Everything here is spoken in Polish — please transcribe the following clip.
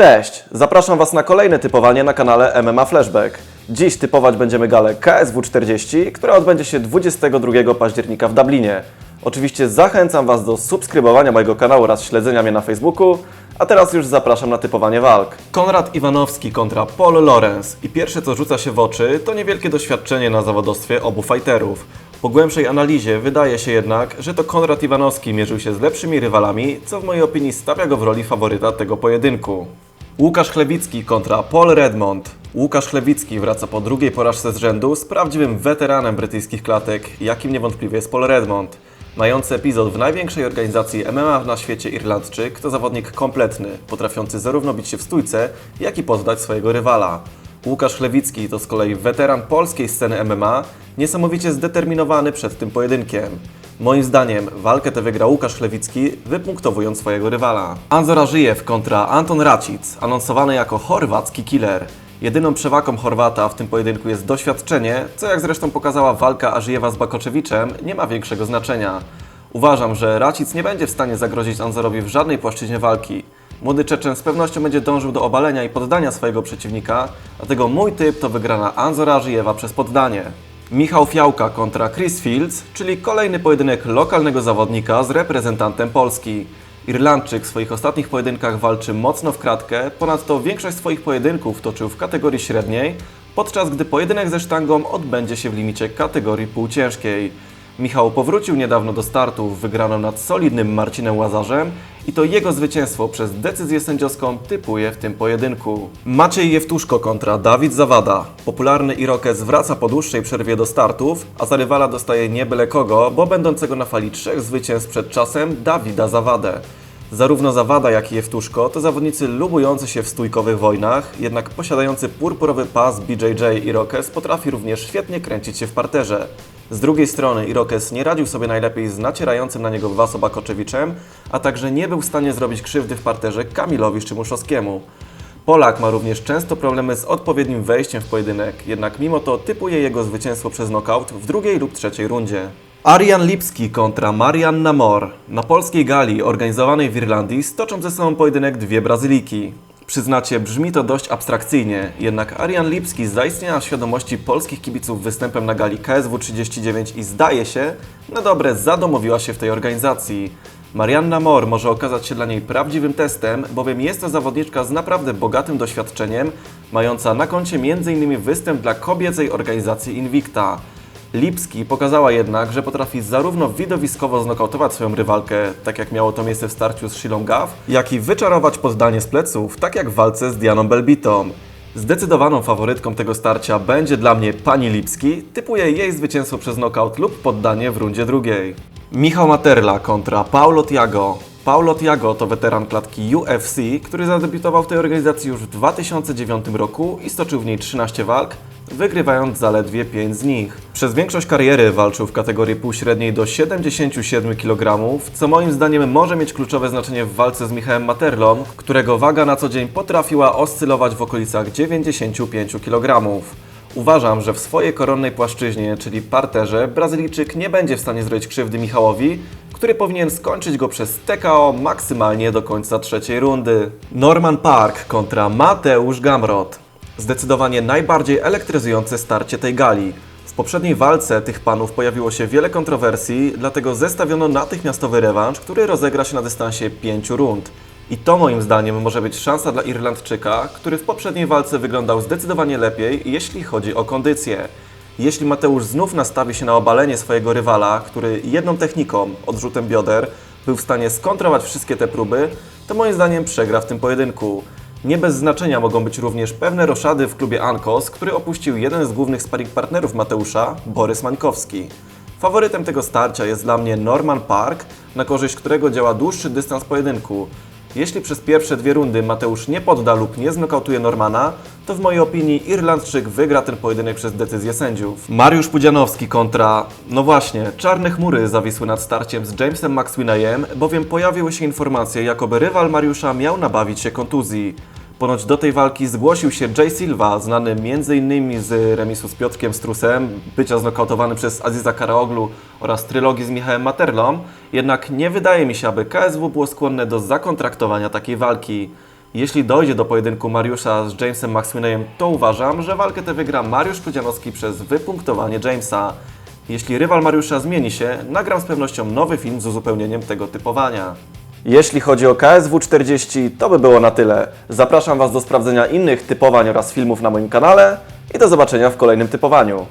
Cześć! Zapraszam Was na kolejne typowanie na kanale MMA Flashback. Dziś typować będziemy galę KSW 40, która odbędzie się 22 października w Dublinie. Oczywiście zachęcam Was do subskrybowania mojego kanału oraz śledzenia mnie na Facebooku, a teraz już zapraszam na typowanie walk. Konrad Iwanowski kontra Paul Lorenz i pierwsze co rzuca się w oczy to niewielkie doświadczenie na zawodowstwie obu fighterów. Po głębszej analizie wydaje się jednak, że to Konrad Iwanowski mierzył się z lepszymi rywalami, co w mojej opinii stawia go w roli faworyta tego pojedynku. Łukasz Chlewicki kontra Paul Redmond. Łukasz Chlewicki wraca po drugiej porażce z rzędu z prawdziwym weteranem brytyjskich klatek, jakim niewątpliwie jest Paul Redmond. Mający epizod w największej organizacji MMA na świecie Irlandczyk to zawodnik kompletny, potrafiący zarówno bić się w stójce, jak i poddać swojego rywala. Łukasz Chlewicki to z kolei weteran polskiej sceny MMA, niesamowicie zdeterminowany przed tym pojedynkiem. Moim zdaniem walkę tę wygra Łukasz Chlewicki, wypunktowując swojego rywala. Anzor Ażyjew kontra Anton Racic, anonsowany jako chorwacki killer. Jedyną przewagą Chorwata w tym pojedynku jest doświadczenie, co jak zresztą pokazała walka Ażyjewa z Bakoczewiczem, nie ma większego znaczenia. Uważam, że Racic nie będzie w stanie zagrozić Anzorowi w żadnej płaszczyźnie walki. Młody Czeczen z pewnością będzie dążył do obalenia i poddania swojego przeciwnika, dlatego mój typ to wygrana Anzora Ażyjewa przez poddanie. Michał Fiałka kontra Chris Fields, czyli kolejny pojedynek lokalnego zawodnika z reprezentantem Polski. Irlandczyk w swoich ostatnich pojedynkach walczy mocno w kratkę, ponadto większość swoich pojedynków toczył w kategorii średniej, podczas gdy pojedynek ze sztangą odbędzie się w limicie kategorii półciężkiej. Michał powrócił niedawno do startów wygraną nad solidnym Marcinem Łazarzem i to jego zwycięstwo przez decyzję sędziowską typuje w tym pojedynku. Maciej Jewtuszko kontra Dawid Zawada. Popularny Irokez wraca po dłuższej przerwie do startów, a za rywala dostaje nie byle kogo, bo będącego na fali trzech zwycięstw przed czasem Dawida Zawadę. Zarówno Zawada, jak i Jewtuszko to zawodnicy lubujący się w stójkowych wojnach, jednak posiadający purpurowy pas BJJ Irokez potrafi również świetnie kręcić się w parterze. Z drugiej strony Irokez nie radził sobie najlepiej z nacierającym na niego Waso Bakoczewiczem, a także nie był w stanie zrobić krzywdy w parterze Kamilowi Szczymuszowskiemu. Polak ma również często problemy z odpowiednim wejściem w pojedynek, jednak mimo to typuje jego zwycięstwo przez knockout w drugiej lub trzeciej rundzie. Arian Lipski kontra Marian Namor. Na polskiej gali organizowanej w Irlandii stoczą ze sobą pojedynek dwie Brazyliki. Przyznacie, brzmi to dość abstrakcyjnie, jednak Arian Lipski zaistniała w świadomości polskich kibiców występem na gali KSW 39 i zdaje się, na dobre zadomowiła się w tej organizacji. Marianna Mor może okazać się dla niej prawdziwym testem, bowiem jest to zawodniczka z naprawdę bogatym doświadczeniem, mająca na koncie m.in. występ dla kobiecej organizacji Invicta. Lipski pokazała jednak, że potrafi zarówno widowiskowo znokautować swoją rywalkę, tak jak miało to miejsce w starciu z Shilą Gav, jak i wyczarować poddanie z pleców, tak jak w walce z Dianą Belbitą. Zdecydowaną faworytką tego starcia będzie dla mnie pani Lipski, typuję jej zwycięstwo przez knockout lub poddanie w rundzie drugiej. Michał Materla kontra Paulo Tiago. Paulo Tiago to weteran klatki UFC, który zadebiutował w tej organizacji już w 2009 roku i stoczył w niej 13 walk, wygrywając zaledwie 5 z nich. Przez większość kariery walczył w kategorii półśredniej do 77 kg, co moim zdaniem może mieć kluczowe znaczenie w walce z Michałem Materlą, którego waga na co dzień potrafiła oscylować w okolicach 95 kg. Uważam, że w swojej koronnej płaszczyźnie, czyli parterze, Brazylijczyk nie będzie w stanie zrobić krzywdy Michałowi, który powinien skończyć go przez TKO maksymalnie do końca trzeciej rundy. Norman Park kontra Mateusz Gamrot. Zdecydowanie najbardziej elektryzujące starcie tej gali. W poprzedniej walce tych panów pojawiło się wiele kontrowersji, dlatego zestawiono natychmiastowy rewanż, który rozegra się na dystansie 5 rund. I to moim zdaniem może być szansa dla Irlandczyka, który w poprzedniej walce wyglądał zdecydowanie lepiej, jeśli chodzi o kondycję. Jeśli Mateusz znów nastawi się na obalenie swojego rywala, który jedną techniką, odrzutem bioder, był w stanie skontrować wszystkie te próby, to moim zdaniem przegra w tym pojedynku. Nie bez znaczenia mogą być również pewne roszady w klubie Ankos, który opuścił jeden z głównych sparring partnerów Mateusza, Borys Mańkowski. Faworytem tego starcia jest dla mnie Norman Park, na korzyść którego działa dłuższy dystans pojedynku. Jeśli przez pierwsze dwie rundy Mateusz nie podda lub nie znokautuje Normana, to w mojej opinii Irlandczyk wygra ten pojedynek przez decyzję sędziów. Mariusz Pudzianowski kontra... No właśnie, czarne chmury zawisły nad starciem z Jamesem McSweeneyem, bowiem pojawiły się informacje, jakoby rywal Mariusza miał nabawić się kontuzji. Ponoć do tej walki zgłosił się Jay Silva, znany m.in. z remisu z Piotrkiem Strusem, bycia znokautowany przez Aziza Karaoglu oraz trylogii z Michałem Materlą, jednak nie wydaje mi się, aby KSW było skłonne do zakontraktowania takiej walki. Jeśli dojdzie do pojedynku Mariusza z Jamesem Maxwineyem, to uważam, że walkę tę wygra Mariusz Kudzianowski przez wypunktowanie Jamesa. Jeśli rywal Mariusza zmieni się, nagram z pewnością nowy film z uzupełnieniem tego typowania. Jeśli chodzi o KSW 40, to by było na tyle. Zapraszam Was do sprawdzenia innych typowań oraz filmów na moim kanale i do zobaczenia w kolejnym typowaniu.